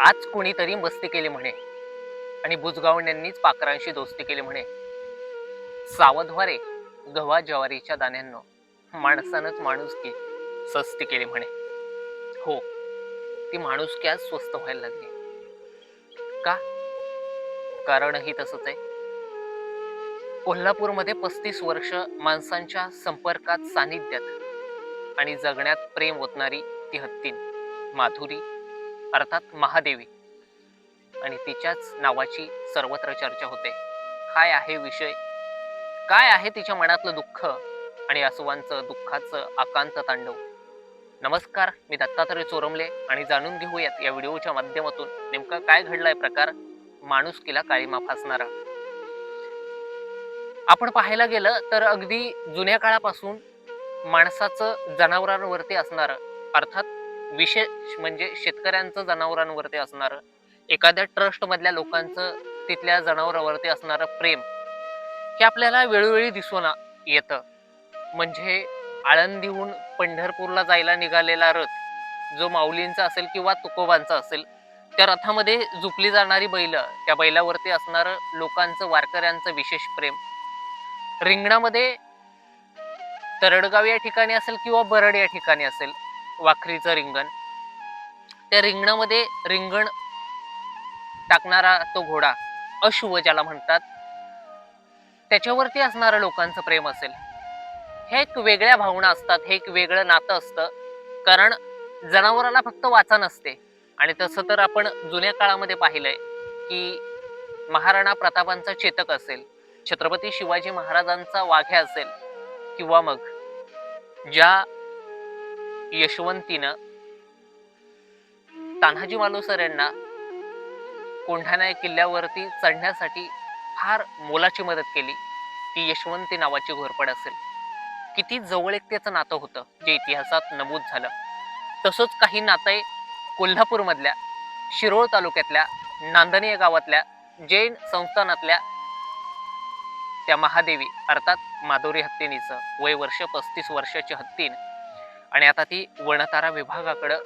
आज कुणीतरी मस्ती केली म्हणे. आणि बुजगावण्यांनीच पाखरांशी दोस्ती केली म्हणे. सावधवारे गव्हा ज्वारीच्या दाण्यांनो. माणसानंच माणुसकी सस्ती केली म्हणे. हो ती माणुसकी आज स्वस्त व्हायला लागली. का? कारणही तसंच आहे. कोल्हापूरमध्ये पस्तीस वर्ष माणसांच्या संपर्कात सानिध्यात आणि जगण्यात प्रेम ओतणारी ती हत्तीन माधुरी अर्थात महादेवी. आणि तिच्याच नावाची सर्वत्र चर्चा होते. काय आहे विषय? काय आहे तिच्या मनातलं दुःख? आणि आसुवांचं दुःखाचं आकांत तांडव? नमस्कार मी दत्तात्रय चोरमले आणि जाणून घेऊयात या व्हिडिओच्या माध्यमातून नेमका काय घडलाय प्रकार? माणुसकीला काळीमा फासणारा. आपण पाहायला गेलं तर अगदी जुन्या काळापासून माणसाचं जनावरांवरती असणारं अर्थात विशेष म्हणजे शेतकऱ्यांचं जनावरांवरती असणारं एखाद्या ट्रस्टमधल्या लोकांचं तिथल्या जनावरांवरती असणारं प्रेम हे आपल्याला वेळोवेळी दिसून येतं. म्हणजे आळंदीहून पंढरपूरला जायला निघालेला रथ जो माऊलींचा असेल किंवा तुकोबांचा असेल त्या रथामध्ये झुपली जाणारी बैल त्या बैलावरती असणारं लोकांचं वारकऱ्यांचं विशेष प्रेम. रिंगणामध्ये तरडगाव या ठिकाणी असेल किंवा बरड या ठिकाणी असेल वाखरीचं रिंगण. त्या रिंगणामध्ये रिंगण टाकणारा तो घोडा अशुभ ज्याला म्हणतात त्याच्यावरती असणारं लोकांचं प्रेम असेल. हे एक वेगळ्या भावना असतात हे एक वेगळं नातं असतं. कारण जनावराला फक्त वाचा नसते. आणि तसं तर आपण जुन्या काळामध्ये पाहिलंय की महाराणा प्रतापांचा चेतक असेल छत्रपती शिवाजी महाराजांचा वाघ्या असेल किंवा मग ज्या यशवंतीनं तान्हाजी मालुसर यांना कोंढाणा या किल्ल्यावरती चढण्यासाठी फार मोलाची मदत केली. ती यशवंती नावाची घोरपड असेल. किती जवळीकतेचं नातं होतं जे इतिहासात नमूद झालं. तसंच काही नातं आहे कोल्हापूरमधल्या शिरोळ तालुक्यातल्या नांदणी या गावातल्या जैन संस्थानातल्या त्या महादेवी अर्थात माधुरी हत्तीनीचं वय वर्ष पस्तीस वर्षाची हत्तीन आणि आता ती वणतारा विभागाकडं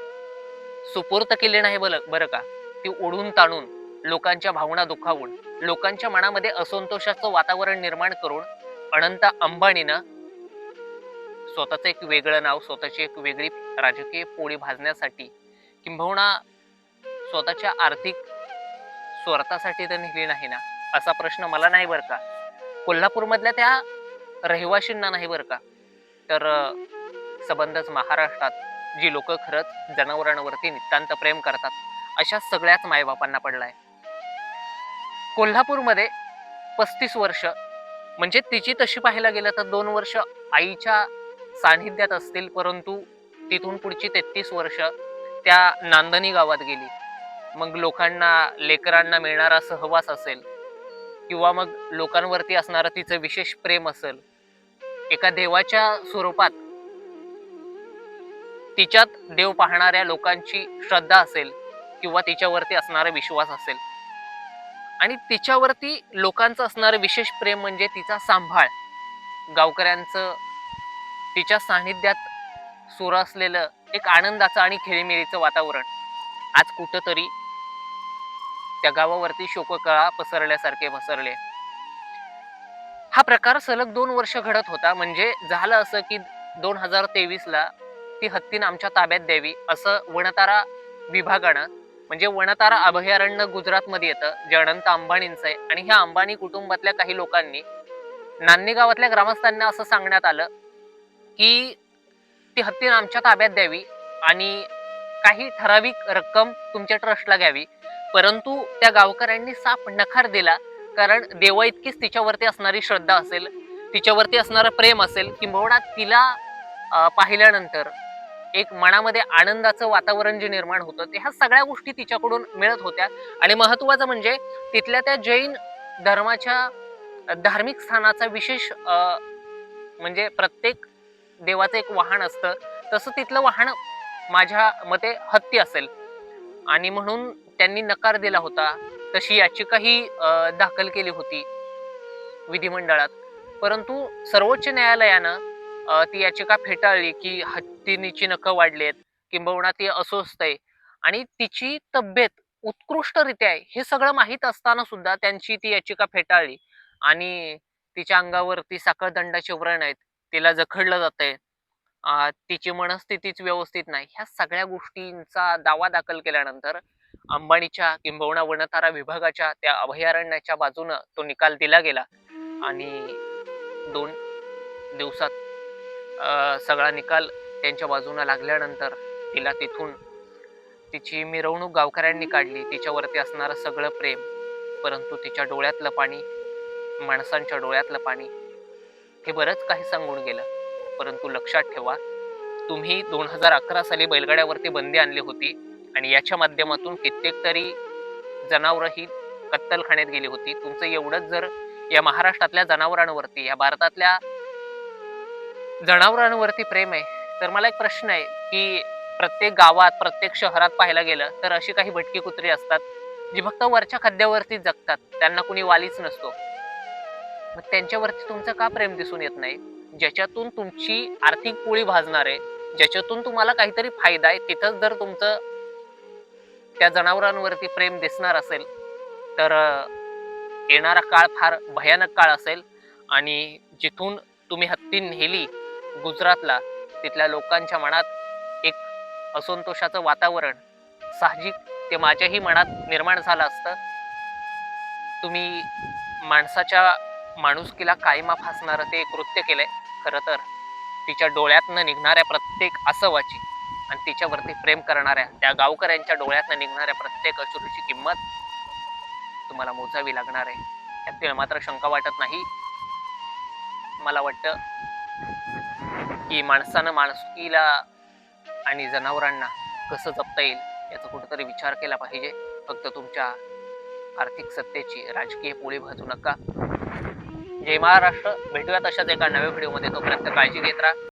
सुपूर्त केली नाही बल बरं का? ती ओढून ताणून लोकांच्या भावना दुखावून लोकांच्या मनामध्ये असंतोषाचं वातावरण निर्माण करून अनंत अंबानीनं स्वतःचं एक वेगळं नाव स्वतःची एक वेगळी राजकीय पोळी भाजण्यासाठी किंबहुना स्वतःच्या आर्थिक स्वार्थासाठी तर नेली नाही ना? असा प्रश्न मला नाही बरं का? कोल्हापूरमधल्या त्या रहिवाशींना नाही बरं का? तर सबंधच महाराष्ट्रात जी लोक खरंच जनावरांवरती नितांत प्रेम करतात अशा सगळ्याच मायबापांना पडलाय. कोल्हापूरमध्ये पस्तीस वर्ष म्हणजे तिची तशी पाहायला गेलं तर दोन वर्ष आईच्या सान्निध्यात असतील परंतु तिथून पुढची तेहतीस वर्ष त्या नांदणी गावात गेली. मग लोकांना लेकरांना मिळणारा सहवास असेल किंवा मग लोकांवरती असणारं तिचं विशेष प्रेम असेल एका देवाच्या स्वरूपात तिच्यात देव पाहणाऱ्या लोकांची श्रद्धा असेल किंवा तिच्यावरती असणारा विश्वास असेल. आणि तिच्यावरती लोकांचं असणारं विशेष प्रेम म्हणजे तिचा सांभाळ. गावकऱ्यांचं तिच्या सान्निध्यात सुरू असलेलं एक आनंदाचं आणि खेळीमेळीचं वातावरण आज कुठंतरी त्या गावावरती शोककळा पसरल्यासारखे पसरले. हा प्रकार सलग दोन वर्ष घडत होता. म्हणजे झालं असं की दोन हजार तेवीसला ती हत्तीन आमच्या ताब्यात द्यावी असं वणतारा विभागानं म्हणजे वणतारा अभयारण्य गुजरातमध्ये येतं जे अनंत अंबानींचं आहे. आणि ह्या अंबानी कुटुंबातल्या काही लोकांनी नान्नी गावातल्या ग्रामस्थांना असं सांगण्यात आलं की ती हत्तीन आमच्या ताब्यात द्यावी आणि काही ठराविक रक्कम तुमच्या ट्रस्टला घ्यावी. परंतु त्या गावकऱ्यांनी साफ नकार दिला कारण देवा इतकीच तिच्यावरती असणारी श्रद्धा असेल तिच्यावरती असणारं प्रेम असेल किंबहुना तिला पाहिल्यानंतर एक मनामध्ये आनंदाचं वातावरण जे निर्माण होतं ते ह्या सगळ्या गोष्टी तिच्याकडून मिळत होत्या. आणि महत्वाचं म्हणजे तिथल्या त्या जैन धर्माच्या धार्मिक स्थानाचा विशेष म्हणजे प्रत्येक देवाचं एक वाहन असतं. तसं तिथलं वाहन माझ्या मते हत्ती असेल. आणि म्हणून त्यांनी नकार दिला होता. तशी याचिकाही दाखल केली होती विधिमंडळात. परंतु सर्वोच्च न्यायालयानं ती याचिका फेटाळली की हत्तीनीची नखं वाढलेत किंबहुना ती अस्वस्थ आहे. आणि तिची तब्येत उत्कृष्टरित्या आहे हे सगळं माहीत असताना सुद्धा त्यांची ती याचिका फेटाळली. आणि तिच्या अंगावरती साखळदंडाचे व्रण आहेत तिला जखडलं जातंय. आहे तिची मनस्थितीच व्यवस्थित नाही. ह्या सगळ्या गोष्टींचा दावा दाखल केल्यानंतर अंबानीच्या किंबहुना वनतारा विभागाच्या त्या अभयारण्याच्या बाजूनं तो निकाल दिला गेला. आणि दोन दिवसात सगळा निकाल त्यांच्या बाजूला लागल्यानंतर तिला तिथून तिची मिरवणूक गावकऱ्यांनी काढली. तिच्यावरती असणारं सगळं प्रेम. परंतु तिच्या डोळ्यातलं पाणी माणसांच्या डोळ्यातलं पाणी हे बरंच काही सांगून गेलं. परंतु लक्षात ठेवा तुम्ही दोन हजार अकरा साली बैलगाड्यावरती बंदी आणली होती आणि याच्या माध्यमातून कित्येक तरी जनावरं ही कत्तलखान्यात गेली होती. तुमचं एवढंच जर या महाराष्ट्रातल्या जनावरांवरती या भारतातल्या जनावरांवरती प्रेम आहे. तर मला एक प्रश्न आहे की प्रत्येक गावात प्रत्येक शहरात पाहायला गेलं तर अशी काही भटकी कुत्री असतात जी फक्त वरच्या खाद्यावरती जगतात त्यांना कुणी वालीच नसतो. मग त्यांच्यावरती तुमचं का प्रेम दिसून येत नाही? ज्याच्यातून तुमची आर्थिक पोळी भाजणार आहे ज्याच्यातून तुम्हाला काहीतरी फायदा आहे तिथंच जर तुमचं त्या जनावरांवरती प्रेम दिसणार असेल तर येणारा काळ फार भयानक काळ असेल. आणि जिथून तुम्ही हत्ती नेली गुजरातला तिथल्या लोकांच्या मनात एक असंतोषाचं वातावरण साहजिक ते माझ्याही मनात निर्माण झालं असतं. तुम्ही माणसाच्या माणुसकीला कायमा फासणारं ते कृत्य केलंय खरं तर. तिच्या डोळ्यातनं निघणाऱ्या प्रत्येक असवाची आणि तिच्यावरती प्रेम करणाऱ्या त्या गावकऱ्यांच्या डोळ्यातनं निघणाऱ्या प्रत्येक अचुरीची किंमत तुम्हाला मोजावी लागणार आहे. त्यात मात्र शंका वाटत नाही. मला वाटतं की माणसानं माणुसकीला आणि जनावरांना कसं जपता येईल याचा कुठेतरी विचार केला पाहिजे. फक्त तुमच्या आर्थिक सत्तेची राजकीय पोळी भाजू नका. जय महाराष्ट्र. भेटूयात अशाच एका नव्या व्हिडिओमध्ये. तोपर्यंत काळजी घेत राहा.